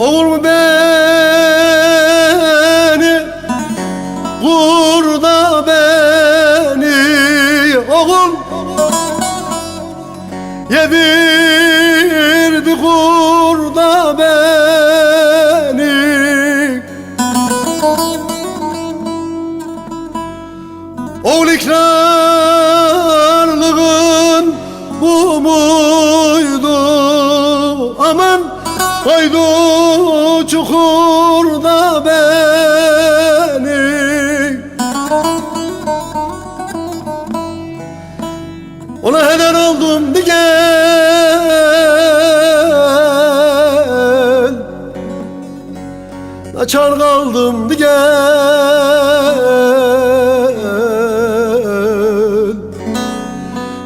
Olur mu beni Vur beni. Oğul Yedirdi kur da beni. Oğul ikrarlığın bu muydu? Aman Haydi Açar kaldım diyen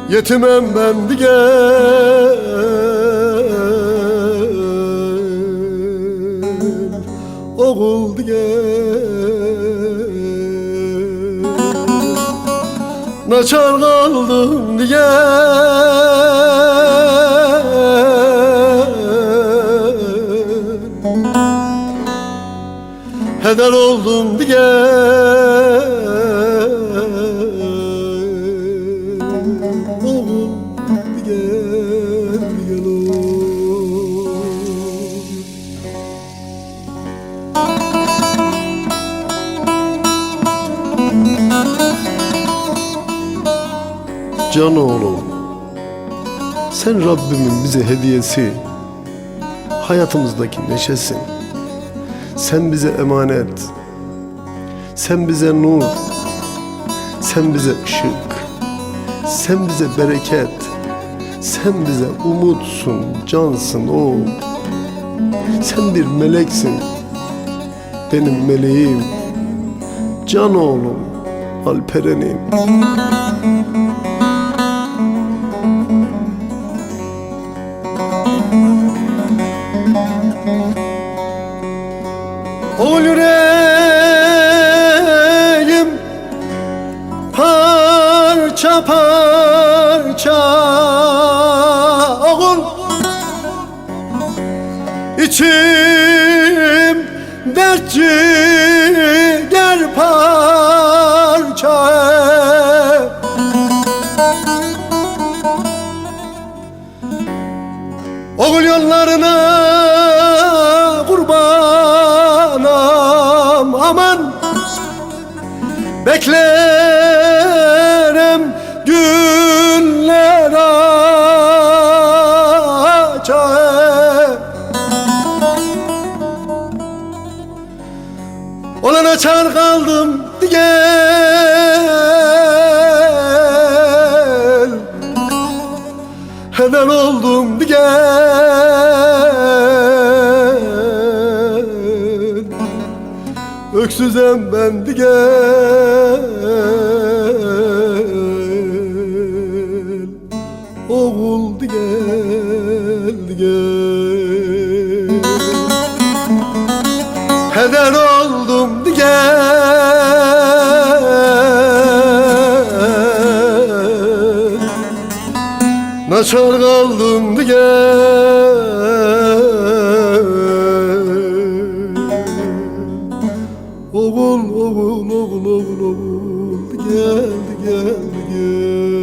Yetimem ben diyen Oğul diyen Naçar kaldım diyen Heder oldum oğul. Can oğlum Sen Rabbimin bize hediyesi Hayatımızdaki neşesin Sen bize emanet. Sen bize nur. Sen bize ışık. Sen bize bereket. Sen bize umutsun, cansın oğul. Sen bir meleksin. Benim meleğim. Can oğlum Alperen'im İçim dert ciğer parça. Oğul yollarına kurbanım aman. Beklerim Olan açar kaldım. Gel. Heder oldum. Gel. Öksüzem ben. Gel. Oğul. Gel. Gel. Heder oldum Naçar kaldım gel. Oğul oğul oğul oğul oğul Geldi geldi gel